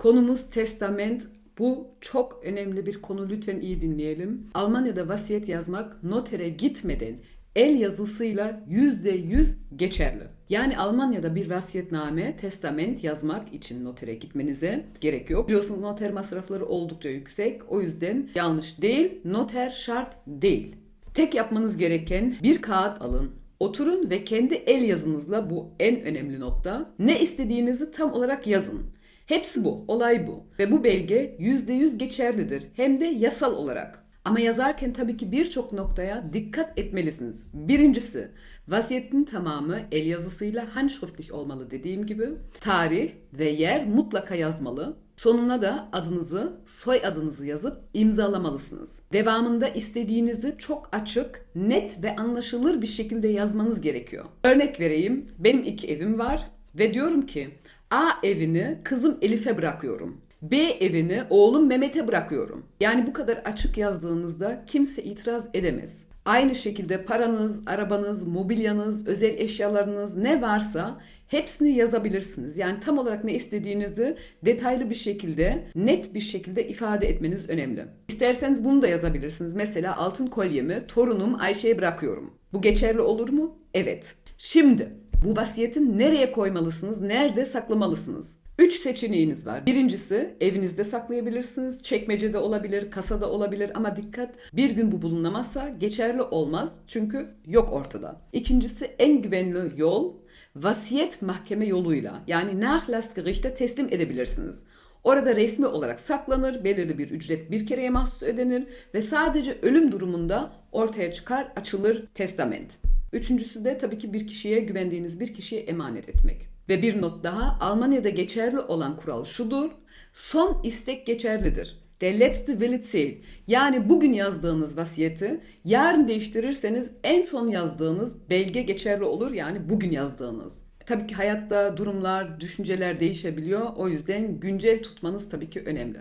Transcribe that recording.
Konumuz testament. Bu çok önemli bir konu. Lütfen iyi dinleyelim. Almanya'da vasiyet yazmak notere gitmeden el yazısıyla yüzde yüz geçerli. Yani Almanya'da bir vasiyetname, testament yazmak için notere gitmenize gerek yok. Biliyorsunuz noter masrafları oldukça yüksek. O yüzden yanlış değil, noter şart değil. Tek yapmanız gereken bir kağıt alın. Oturun ve kendi el yazınızla bu en önemli nokta. Ne istediğinizi tam olarak yazın. Hepsi bu, olay bu. Ve bu belge %100 geçerlidir. Hem de yasal olarak. Ama yazarken tabii ki birçok noktaya dikkat etmelisiniz. Birincisi, vasiyetin tamamı el yazısıyla handschriftlich olmalı dediğim gibi. Tarih ve yer mutlaka yazmalı. Sonuna da adınızı, soy adınızı yazıp imzalamalısınız. Devamında istediğinizi çok açık, net ve anlaşılır bir şekilde yazmanız gerekiyor. Örnek vereyim. Benim iki evim var ve diyorum ki A evini kızım Elif'e bırakıyorum. B evini oğlum Mehmet'e bırakıyorum. Yani bu kadar açık yazdığınızda kimse itiraz edemez. Aynı şekilde paranız, arabanız, mobilyanız, özel eşyalarınız ne varsa hepsini yazabilirsiniz. Yani tam olarak ne istediğinizi detaylı bir şekilde, net bir şekilde ifade etmeniz önemli. İsterseniz bunu da yazabilirsiniz. Mesela altın kolyemi torunum Ayşe'ye bırakıyorum. Bu geçerli olur mu? Evet. Şimdi bu vasiyeti nereye koymalısınız, nerede saklamalısınız? Üç seçeneğiniz var. Birincisi evinizde saklayabilirsiniz. Çekmecede olabilir, kasada olabilir ama dikkat bir gün bu bulunamazsa geçerli olmaz çünkü yok ortada. İkincisi en güvenli yol vasiyet mahkeme yoluyla yani Nachlassgericht'e teslim edebilirsiniz. Orada resmi olarak saklanır, belirli bir ücret bir kereye mahsus ödenir ve sadece ölüm durumunda ortaya çıkar, açılır testament. Üçüncüsü de tabii ki bir kişiye güvendiğiniz bir kişiye emanet etmek. Ve bir not daha Almanya'da geçerli olan kural şudur. Son istek geçerlidir. Der letzte Wille. Yani bugün yazdığınız vasiyeti yarın değiştirirseniz en son yazdığınız belge geçerli olur. Yani bugün yazdığınız. Tabii ki hayatta durumlar, düşünceler değişebiliyor. O yüzden güncel tutmanız tabii ki önemli.